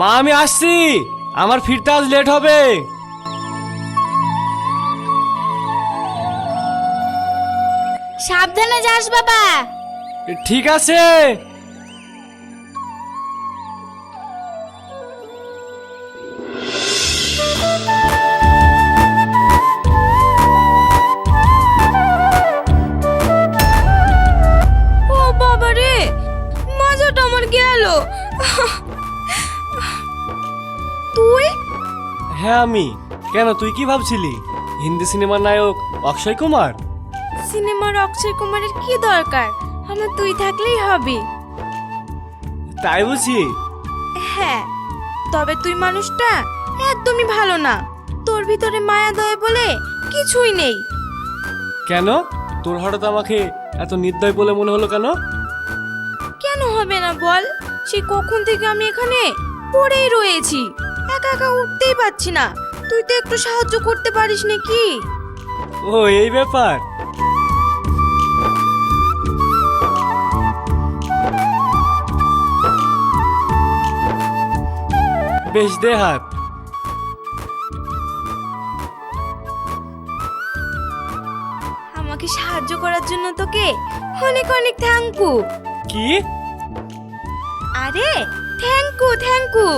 মা আমি আসছি। আমার ফিরতে আজ লেট হবে। সাবধানে যাস বাবা। ঠিক আছে। কেন তুই কি ভাবছিলি? হিন্দি সিনেমার নায়ক অক্ষয় কুমার? সিনেমার অক্ষয় কুমারের কি দরকার? আমার তুই থাকলেই হবে। তাই বুঝি? হ্যাঁ তবে তুই মানুষটা একদমই ভালো না। তোর ভিতরে মায়া দয় বলে কিছুই নেই। কেন? তোর হঠাৎ আমাকে এত নির্দয় বলে মনে হলো কেন? কেন হবে না বল? সে কখন থেকে আমি এখানে পড়েই রয়েছি। একা একা উঠতেই পারছি না। তুই তো একটু সাহায্য করতে পারিস নাকি? ও এই ব্যাপার। বেশ দে হাত আমাকে সাহায্য করার জন্য তোকে অনেক অনেক থ্যাঙ্কু কি? আরে থ্যাঙ্কু থ্যাঙ্কু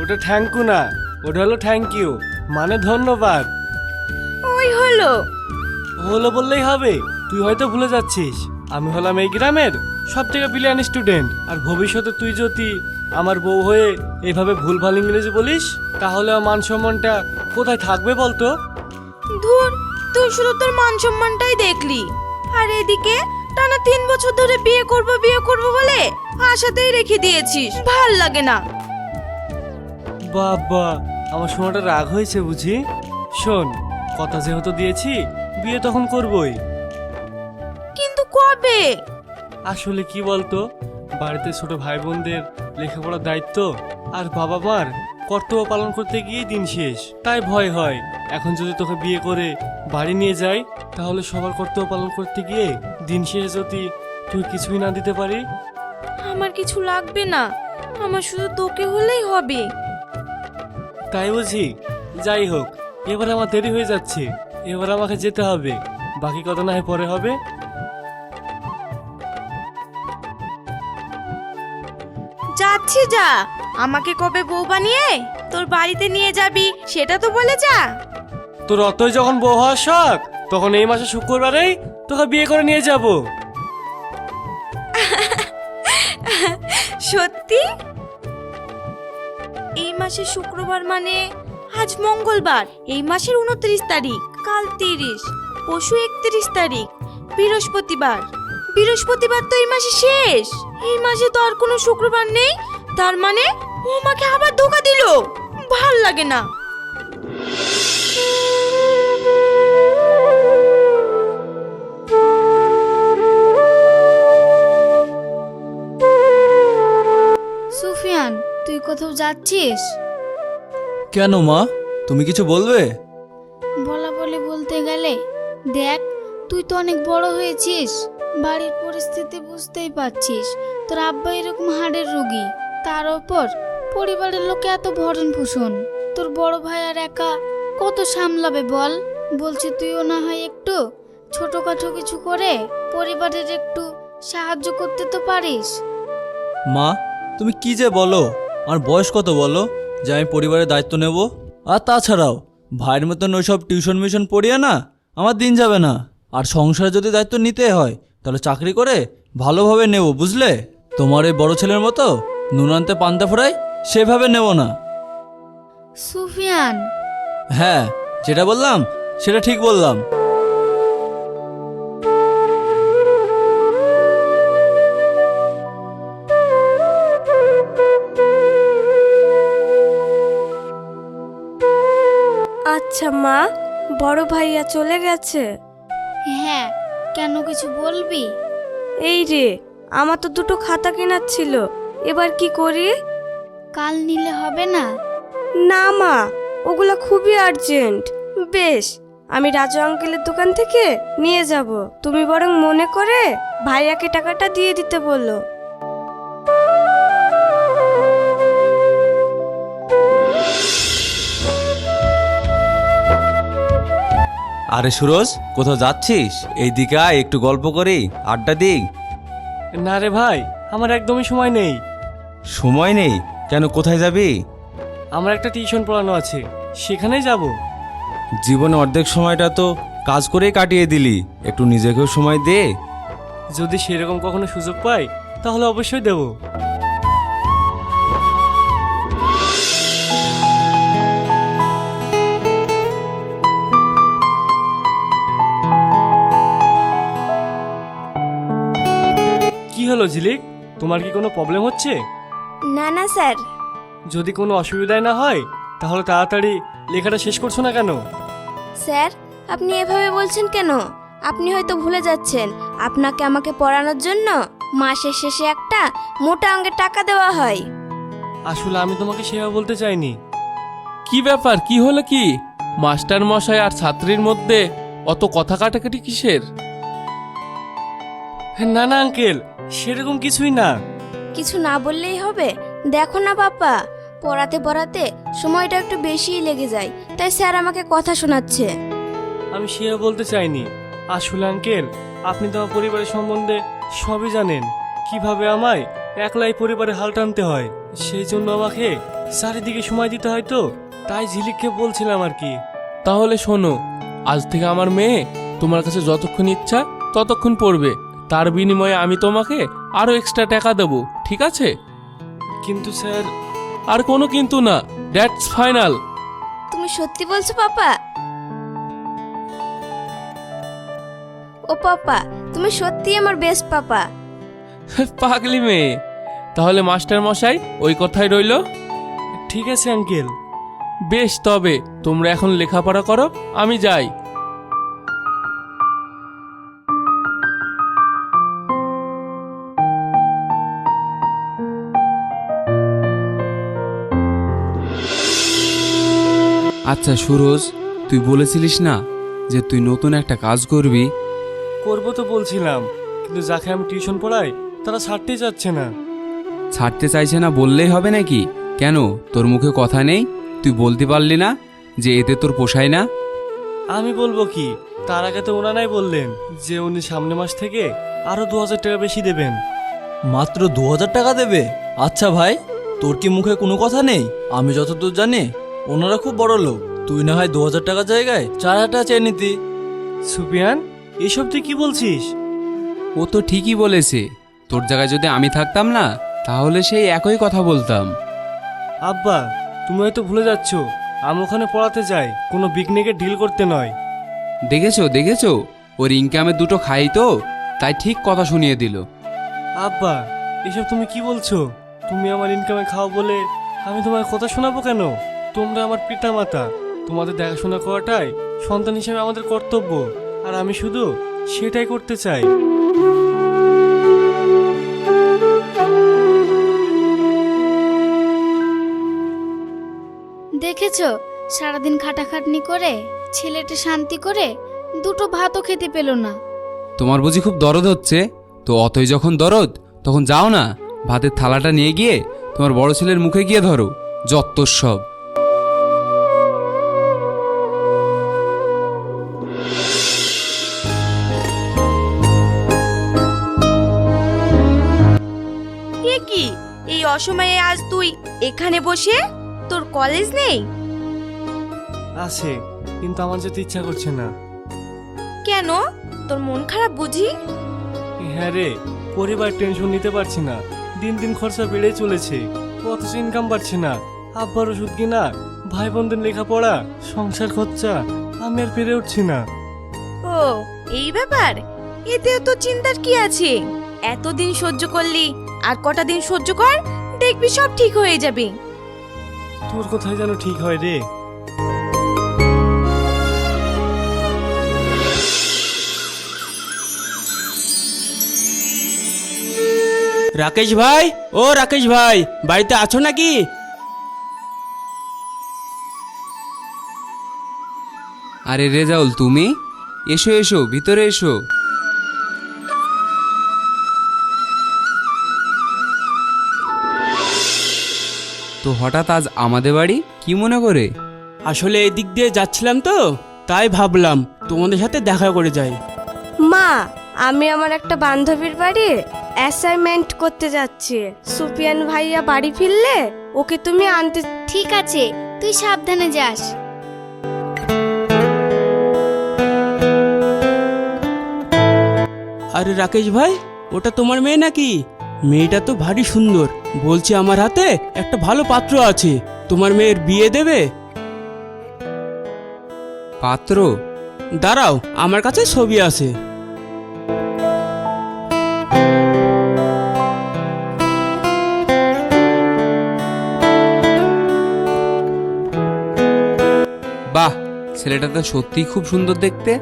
ওটা থ্যাংক ইউ না। ওটা হলো থ্যাংক ইউ মানে ধন্যবাদ। ওই হলো। হলো বললেই হবে। তুই হয়তো ভুলে যাচ্ছিস। আমি হলাম এই গ্রামের সব থেকে ব্রিলিয়ান স্টুডেন্ট আর ভবিষ্যতে তুই যদি আমার বউ হয়ে এইভাবে ভুলভাল ইংরেজি বলিস তাহলে আমার মান সম্মানটা কোথায় থাকবে বলতো? ধুর তুই শুধু তোর মান সম্মানটাই দেখলি। আর এদিকে টানা তিন বছর ধরে বিয়ে করব বিয়ে করব বলে আশাতেই রেখে দিয়েছিস। ভালো লাগে না। বাবা আমার সোনাটা রাগ হয়েছে বুঝি? শোন কথা যেহেতু দিয়েছি বিয়ে তখন করবই। কিন্তু কবে? আসলে কি বলতো বাড়িতে ছোট ভাই বোনদের লেখাপড়ার দায়িত্ব আর বাবা মার কর্তব্য পালন করতে গিয়ে দিন শেষ। তাই ভয় হয়। এখন যদি তোকে বিয়ে করে বাড়ি নিয়ে যাই তাহলে সবার কর্তব্য পালন করতে গিয়ে দিন শেষে যদি তুই কিছুই না দিতে পারি? আমার কিছু লাগবে না। আমার শুধু তোকে হলেই হবে। তাই বুঝি? যাই হোক এবার আমার দেরি হয়ে যাচ্ছে। এবার আমাকে যেতে হবে। বাকি কথা না হয় পরে হবে। যাচ্ছি যা। আমাকে কবে বউ বানিয়ে তোর বাড়িতে নিয়ে যাবি সেটা তো বলে যা। তোর অতই যখন বউ হওয়ার শখ তখন এই মাসে শুক্রবারেই তোকে বিয়ে করে নিয়ে যাব। সত্যি? এই মাসের শুক্রবার মানে আজ মঙ্গলবার। এই মাসের উনত্রিশ তারিখ, কাল তিরিশ পশু একত্রিশ তারিখ, বৃহস্পতিবার। বৃহস্পতিবার তো এই মাসে শেষ। এই মাসে তো আর কোনো শুক্রবার নেই। তার মানে ও আমাকে আবার ধোকা দিল। ভালো লাগে না। তুই কোথাও যাচ্ছিস? কেন মা? তুমি কিছু বলবে? বলা বলি বলতে গেলে দেখ তুই তো অনেক বড় হয়েছিস। বাড়ির পরিস্থিতি বুঝতেই পারছিস। তোর আব্বা এরকম হাড়ের রোগী। তার ওপর পরিবারের লোকে এত ভরণ পোষণ। তোর বড় ভাই আর একা কত সামলাবে বল? বলছি তুইও না হয় একটু ছোটখাটো কিছু করে পরিবারের একটু সাহায্য করতে তো পারিস। মা তুমি কি যে বলো? আমার বয়স কত বলো? যে আমি পরিবারের দায়িত্ব নেব? আর তাছাড়াও ভাইয়ের মতন ওইসব টিউশন মিশন পড়িয়ে না আমার দিন যাবে না। আর সংসারে যদি দায়িত্ব নিতে হয় তাহলে চাকরি করে ভালোভাবে নেব বুঝলে? তোমার এই বড় ছেলের মতো নুন আনতে পান্তা ফোড়াই সেভাবে নেব না। সুফিয়ান। হ্যাঁ যেটা বললাম সেটা ঠিক বললাম। আচ্ছা মা বড় ভাইয়া চলে গেছে। হ্যাঁ কেন কিছু বলবি? এই রে আমার তো দুটো খাতা কেনার ছিল। এবার কি করি? কাল নিলে হবে না? না মা ওগুলো খুবই আর্জেন্ট। বেশ আমি রাজু আঙ্কেলের দোকান থেকে নিয়ে যাব। তুমি বরং মনে করে ভাইয়াকে টাকাটা দিয়ে দিতে বলল আরে সুরজ কোথাও যাচ্ছিস? এইদিকে আয় একটু গল্প করি আড্ডা দিই। না রে ভাই আমার একদমই সময় নেই। সময় নেই? কেন কোথায় যাবি? আমার একটা টিউশন পড়ানো আছে সেখানেই যাব। জীবনে অর্ধেক সময়টা তো কাজ করেই কাটিয়ে দিলি একটু নিজেকেও সময় দে। যদি সেরকম কখনো সুযোগ পাই তাহলে অবশ্যই দেব। হলো ঝিলিক তোমার কি কোনো প্রবলেম হচ্ছে? না না স্যার। যদি কোনো অসুবিধায় না হয় তাহলে তাড়াতাড়ি লেখাটা শেষ করছ না কেন? স্যার আপনি এভাবে বলছেন কেন? আপনি হয়তো ভুলে যাচ্ছেন। আপনাকে আমাকে পড়ানোর জন্য মাসের শেষে একটা মোটা অঙ্কের টাকা দেওয়া হয়। আসলে আমি তোমাকে সেভাবে বলতে চাইনি। কি ব্যাপার? কি হলো কি? মাস্টার মশাই আর ছাত্রীর মধ্যে অত কথা কাটাকাটি কিসের? না না আঙ্কেল। সেরকম কিছুই না। কিছু না বললেই হবে? দেখো না পাপা পড়াতে পড়াতে সময়টা একটু বেশিই লেগে যায় তাই স্যার আমাকে কথা শোনাচ্ছে। আমি সেভাবে বলতে চাইনি। আসলে আঙ্কেল আপনি তো আমার পরিবারের সম্বন্ধে সবই জানেন। কীভাবে আমায় একলাই পরিবারে হাল টানতে হয়? সেই জন্য আমাকে চারিদিকে সময় দিতে হয় তো তাই ঝিলিককে বলছিলাম আর কি। তাহলে শোনো আজ থেকে আমার মেয়ে তোমার কাছে যতক্ষণ ইচ্ছা ততক্ষণ পড়বে। তার বিনিময়ে আমি তোমাকে আরও এক্সট্রা টাকা দেবো ঠিক আছে? কিন্তু স্যার আর কোনো কিন্তু না দ্যাটস ফাইনাল তুমি সত্যি বলছো পাপা? ও পাপা তুমি সত্যি আমার বেস্ট পাপা। পাগলি মেয়ে। তাহলে মাস্টার মশাই ওই কথাই রইল? ঠিক আছে আঙ্কেল বেশ তবে তোমরা এখন লেখাপড়া করো আমি যাই। আচ্ছা সুরজ তুই বলেছিলিস না যে তুই নতুন একটা কাজ করবি? করব তো বলছিলাম কিন্তু যাকে আমি টিউশন পড়াই তারা ছাড়তেই চাচ্ছে না। ছাড়তে চাইছে না বললেই হবে নাকি? কেন? তোর মুখে কথা নেই? তুই বলতে পারলি না যে এতে তোর পোষায় না? আমি বলব কি তার আগে তো ওনারাই বললেন যে উনি সামনে মাস থেকে আরও দু হাজার টাকা বেশি দেবেন। মাত্র দু হাজার টাকা দেবে? আচ্ছা ভাই তোর কি মুখে কোনো কথা নেই? আমি যতদূর জানি ওনারা খুব বড় লোক। তুই না হয় দু হাজার টাকার জায়গায় চার হাজার টাকা চেয়ে নিতি। সুপিয়ান এসব তুই কি বলছিস? ও তো ঠিকই বলেছে। তোর জায়গায় যদি আমি থাকতাম না তাহলে সেই একই কথা বলতাম। আব্বা তুমি হয়তো ভুলে যাচ্ছ আমি ওখানে পড়াতে যাই কোনো পিকনিকে ডিল করতে নয়। দেখেছ দেখেছ? ওর ইনকামে দুটো খাই তো তাই ঠিক কথা শুনিয়ে দিল। আব্বা এসব তুমি কি বলছো? তুমি আমার ইনকামে খাও বলে আমি তোমার কথা শোনাবো কেন? তোমরা আমার পিতা মাতা তোমাদের দেখাশোনা করাটাই সন্তান হিসেবে আমাদের কর্তব্য আর আমি শুধু সেটাই করতে চাই। দেখেছ সারাদিন খাটাখাটনি করে ছেলেটা শান্তি করে দুটো ভাতও খেতে পেল না। তোমার বুঝি খুব দরদ হচ্ছে? তো অতই যখন দরদ তখন যাও না ভাতের থালাটা নিয়ে গিয়ে তোমার বড় ছেলের মুখে গিয়ে ধরো যত সব। অসময়ে আজ তুই এখানে বসে তোর কলেজ নেই? আছে কিন্তু আমার যেতে ইচ্ছা করছে না। কেন? তোর মন খারাপ বুঝি? হ্যাঁ রে পরিবার টেনশন নিতে পারছি না। দিন দিন খরচা বেড়ে চলেছে অথচ ইনকাম পাচ্ছি না। আব্বার ওষুধ কিনা ভাই বোনদের লেখাপড়া সংসার খরচা আমি আর পেরে উঠছি না। ও এই ব্যাপার? এতে তো চিন্তার কি আছে? এতদিন সহ্য করলি আর কটা দিন সহ্য কর দেখবি সব ঠিক হয়ে যাবে। তোর কোথায় যেন ঠিক হয় রে। রাকেশ ভাই ও রাকেশ ভাই বাড়িতে আছো নাকি? আরে রেজাউল তুমি? এসো এসো ভিতরে এসো। তো হঠাৎ আজ আমাদের বাড়ি? কি মনে করে? আসলে এই দিক দিয়ে যাচ্ছিলাম তো তাই ভাবলাম তোমাদের সাথে দেখা করে যাই। মা আমি আমার একটা বান্ধবীর বাড়ি অ্যাসাইনমেন্ট করতে যাচ্ছি। সুপিয়ান ভাইয়া বাড়ি ফিরলে ওকে তুমি আনতে ঠিক আছে তুই সাবধানে যাস। আরে রাকেশ ভাই ওটা তোমার মেয়ে নাকি? মেয়েটা তো ভারী সুন্দর। বলছে আমার হাতে একটা ভালো পাত্র আছে। তোমার মেয়ের বিয়ে দেবে? পাত্র? দাঁড়াও আমার কাছে ছবি আছে। বাহ ছেলেটা তো সত্যিই খুব সুন্দর দেখতে।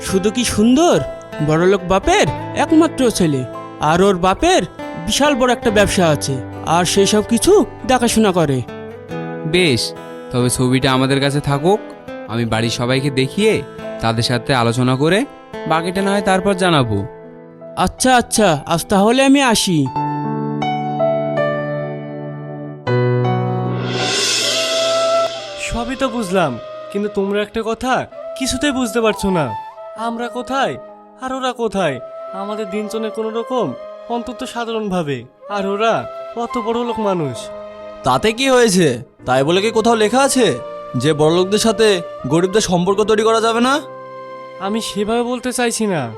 শুধু কি সুন্দর? বড়লোক বাপের একমাত্র ছেলে। আর ওর বাপের বিশাল বড় একটা ব্যবসা আছে আর সেসব কিছু দেখাশোনা করে। বেশ তবে ছবিটা আমাদের কাছে থাকুক। আমি বাড়ির সবাইকে দেখিয়ে তাদের সাথে আলোচনা করে বাকিটা না হয় তারপর জানাব। আচ্ছা আচ্ছা আজ তাহলে আমি আসি। সবই তো বুঝলাম কিন্তু তোমরা একটা কথা কিছুতেই বুঝতে পারছ না। আমরা কোথায়? আর ওরা কোথায়? আমাদের দিন চলে কোনো রকম অন্তত সাধারণভাবে। আর ওরা অত বড় লোক মানুষ। তাতে কি হয়েছে? তাই বলে কি কোথাও লেখা আছে? যে বড়লোকদের সাথে গরিবদের সম্পর্ক তৈরি করা যাবে না? আমি সেভাবে বলতে চাইছি না।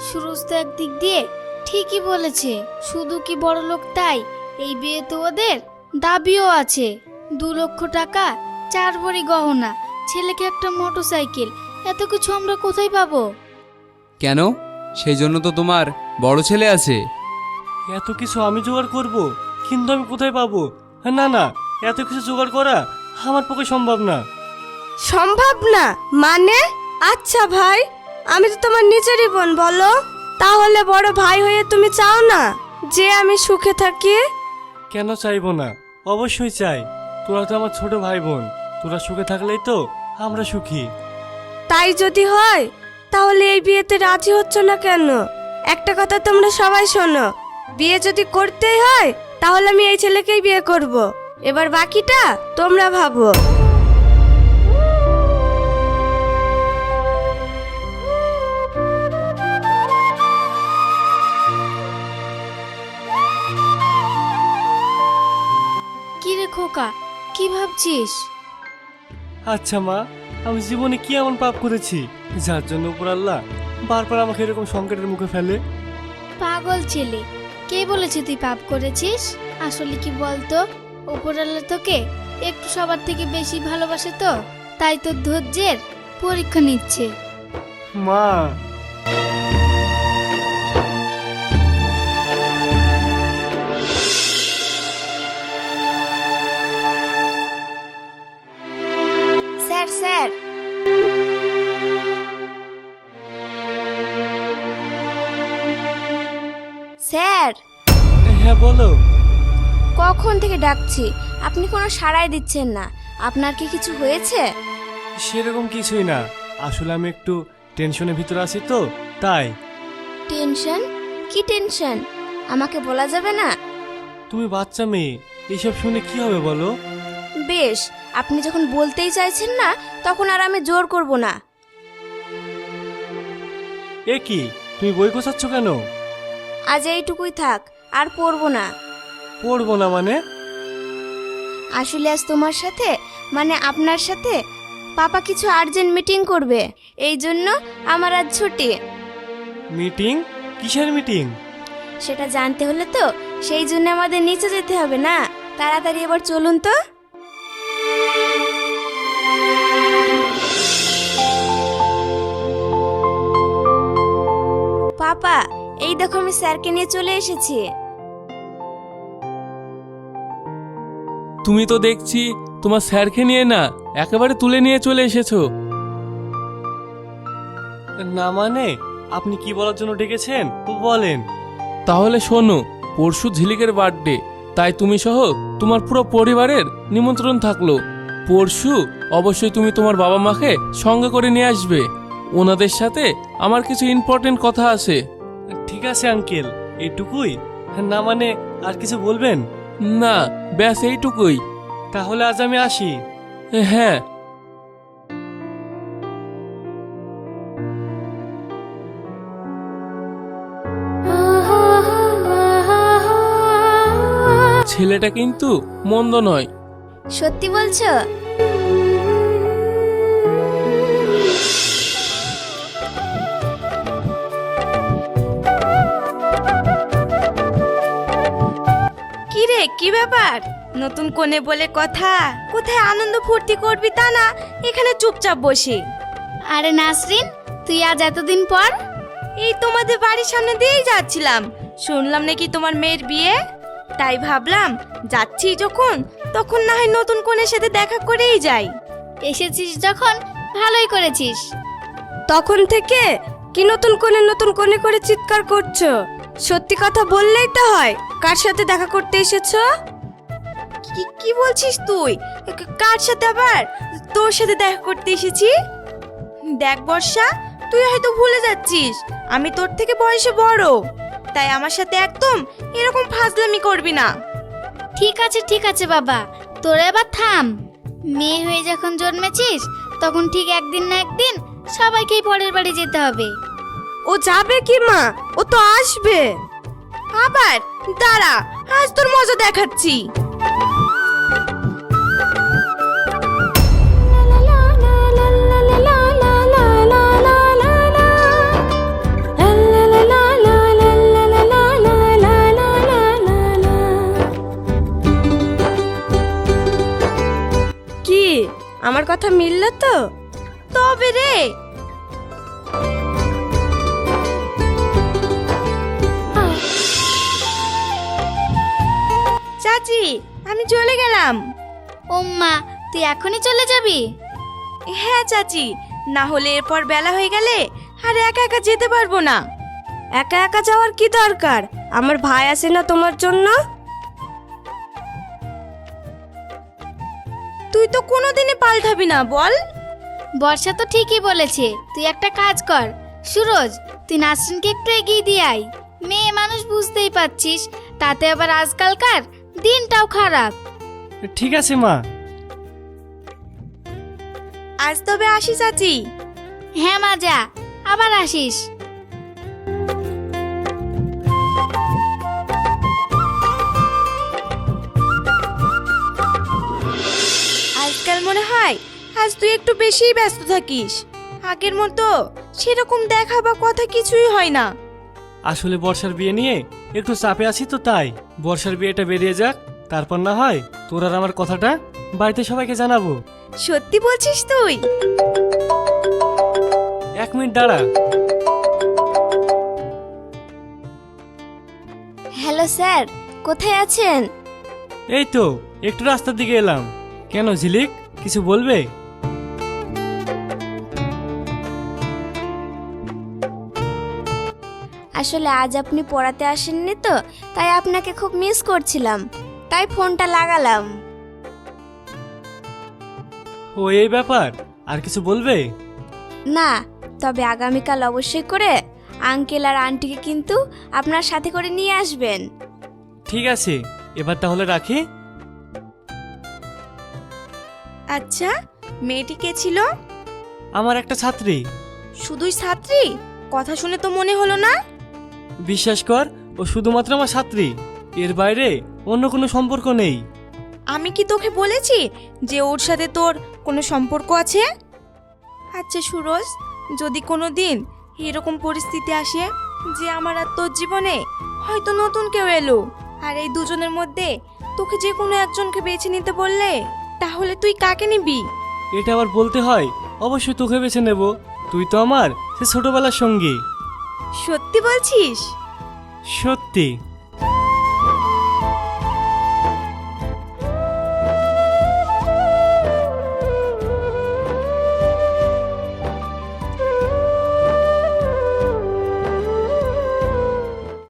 সুরজ তো একদিক দিয়ে ঠিকই বলেছে শুধু কি বড় লোক তাই? এই বিয়েতে ওদের দাবিও আছে। দু লক্ষ টাকা চার ভরি গহনা ছেলেকে একটা মোটর সাইকেল এত কিছু আমরা কোথায় পাবো? কেন? সেই জন্য তো তোমার বড় ছেলে আছে। এত কিছু আমি জোগাড় করব কিন্তু আমি কোথায় পাবো? না না এত কিছু জোগাড় করা আমার পক্ষে সম্ভব না। সম্ভব না? মানে? আচ্ছা ভাই আমি তো তোমার নিজেরই বোন বলো। তাহলে বড় ভাই হয়ে তুমি চাও না যে আমি সুখে থাকি? কেন চাইব না? অবশ্যই চাই। তোরা তো আমার ছোট ভাই বোন তোরা সুখে থাকলেই তো আমরা সুখী। তাই যদি হয় তাহলে এই বিয়েতে রাজি হচ্ছ না কেন? একটা কথা তোমরা সবাই শোনো। বিয়ে যদি করতেই হয় তাহলে আমি এই ছেলেকেই বিয়ে করব। এবার বাকিটা তোমরা ভাবো। কি রে খোকা কি ভাবছিস? আচ্ছা মা আমি জীবনে কি এমন পাপ করেছি যার জন্য উপর আল্লাহ বারবার আমাকে এরকম সংকটের মুখে ফেলে। পাগল ছেলে কে বলেছে তুই পাপ করেছিস? আসলে কি বলতো? ওপরাল্লা তোকে একটু সবার থেকে বেশি ভালোবাসে তো তাই তোর ধৈর্যের পরীক্ষা নিচ্ছে। মা থেকে ডাকছি। আপনি কোনো সাড়াই দিচ্ছেন না। আপনার কি কিছু হয়েছে? সেরকম কিছুই না। আসলে আমি একটু টেনশনের ভিতরে আছি তো তাই। টেনশন? কি টেনশন? আমাকে বলা যাবে না? তুমি বাচ্চা মেয়ে এসব শুনে কি হবে বলো? বেশ আপনি যখন বলতেই চাইছেন না তখন আর আমি জোর করব না। এ কি? তুমি বই কোচাচ্ছ কেন? আজ এইটুকুই থাক আর পড়ব না। পড়ব না মানে? আসলে আজ তোমার সাথে মানে আপনার সাথে পাপা কিছু আর্জেন্ট মিটিং করবে। এই জন্য আমার আজ ছুটি। মিটিং কিসের মিটিং সেটা জানতে হলে তো সেই জন্য আমাদের নিচে যেতে হবে না। তাড়াতাড়ি এবার চলুন তো। পাপা এই দেখো আমি স্যারকে নিয়ে চলে এসেছি। তুমি তো দেখছি তোমার স্যারকে নিয়ে না একেবারে তুলে নিয়ে চলে এসেছ। না মানে? আপনি কি বলার জন্য ডেকেছেন? বলেন। তাহলে শোনো পরশু ঝিলিকের বার্থডে তাই তুমি সহ তোমার পুরো পরিবারের নিমন্ত্রণ থাকল। পরশু অবশ্যই তুমি তোমার বাবা মাকে সঙ্গে করে নিয়ে আসবে। ওনাদের সাথে আমার কিছু ইম্পর্টেন্ট কথা আছে। ঠিক আছে আঙ্কেল। এইটুকুই না মানে আর কিছু বলবেন? না ব্যাস এইটুকুই। তাহলে আজ আমি আসি। হ্যাঁ। ছেলেটা কিন্তু মন্দ নয়। সত্যি বলছো? কি রে কি ব্যাপার? নতুন কোণে বলে কথা কোথায় আনন্দ ফুর্তি করবি তা না এখানে চুপচাপ বসে। আরে নাসরিন তুই আজ এতদিন পর? এই তোমাদের বাড়ির সামনে দিয়েই যাচ্ছিলাম। শুনলাম নাকি তোমার মেয়ের বিয়ে? তাই ভাবলাম যাচ্ছি যখন তখন না হয় নতুন কোণের সাথে দেখা করেই যাই। এসেছিস যখন ভালোই করেছিস। তখন থেকে কি নতুন কোণে নতুন কোণে করে চিৎকার করছ? সত্যি কথা বললেই তো হয়। কার সাথে দেখা করতে এসেছ? কি কি বলছিস তুই? কার সাথে আবার? তোর সাথে দেখা করতে এসেছি? দেখ বর্ষা তুই হয়তো ভুলে যাচ্ছিস আমি তোর থেকে বয়সে বড় তাই আমার সাথে একদম এরকম ফাজলামি করবি না। ঠিক আছে ঠিক আছে বাবা তোরা এবার থাম। মেয়ে হয়ে যখন জন্মেছিস তখন ঠিক একদিন না একদিন সবাইকেই পরের বাড়ি যেতে হবে। ও যাবে কি মা? ও তো আসবে। আবার? দাঁড়া আজ তোর মজা দেখাচ্ছি। কি আমার কথা মিলল তো? তবে রে চাচি আমি চলে গেলাম। ওম্মা তুই এখনই চলে যাবি? হ্যাঁ চাচি না হলে এরপর বেলা হয়ে গেলে আর একা একা যেতে পারব না। একা একা যাওয়ার কি দরকার? আমার ভাই আছে না তোমার জন্য? তুই তো কোনোদিনই পাল্টাবি না বল। বর্ষা তো ঠিকই বলেছে তুই একটা কাজ কর। সুরজ তুই নাসরিনকে একটু এগিয়ে দিয়ে আয়। মেয়ে মানুষ বুঝতেই পারছিস তাতে আবার আজকালকার দিনটাও খারাপ। ঠিক আছে মা। আজ তবে আসি চাচি। হ্যাঁ মা যা। আবার আসিস। আজকাল মনে হয় আজ তুই একটু বেশিই ব্যস্ত থাকিস। আগের মতো সেরকম দেখা বা কথা কিছুই হয় না। আসলে বর্ষার বিয়ে নিয়ে একটু চাপে আছি তো তাই। বর্ষার বিয়েটা বেরিয়ে যাক তারপর না হয় তোর আর আমার কথাটা বাড়িতে সবাইকে জানাব। সত্যি বলছিস তুই? এক মিনিট দাঁড়া। হ্যালো স্যার কোথায় আছেন? এই তো একটু রাস্তার দিকে এলাম। কেন ঝিলিক কিছু বলবে? আসলে আজ আপনি পড়াতে আসেননি তো তাই আপনাকে খুব মিস করছিলাম। তাই ফোনটা লাগালাম। ও এই ব্যাপার? আর কিছু বলবে? না তবে আগামীকাল অবশ্যই করে আঙ্কেল আর আন্টিকে কিন্তু আপনার সাথে করে নিয়ে আসবেন। ঠিক আছে এবার তাহলে রাখি। আচ্ছা মেয়েটি কে ছিল? আমার একটা ছাত্রী। শুধুই ছাত্রী? কথা শুনে তো মনে হলো না। বিশ্বাস কর ও শুধুমাত্র আমার ছাত্রী। এর বাইরে অন্য কোনো সম্পর্ক নেই। আমি কি তোকে বলেছি যে ওর সাথে তোর কোনো সম্পর্ক আছে? আচ্ছা সুরজ যদি কোনো দিন এরকম পরিস্থিতি আসে যে আমার আর তোর জীবনে হয়তো নতুন কেউ এলো আর এই দুজনের মধ্যে তোকে যে কোনো একজনকে বেছে নিতে বললে তাহলে তুই কাকে নিবি? এটা আবার বলতে হয় অবশ্যই তোকে বেছে নেব। তুই তো আমার সে ছোটবেলার সঙ্গী। সত্যি বলছিস? সত্যি।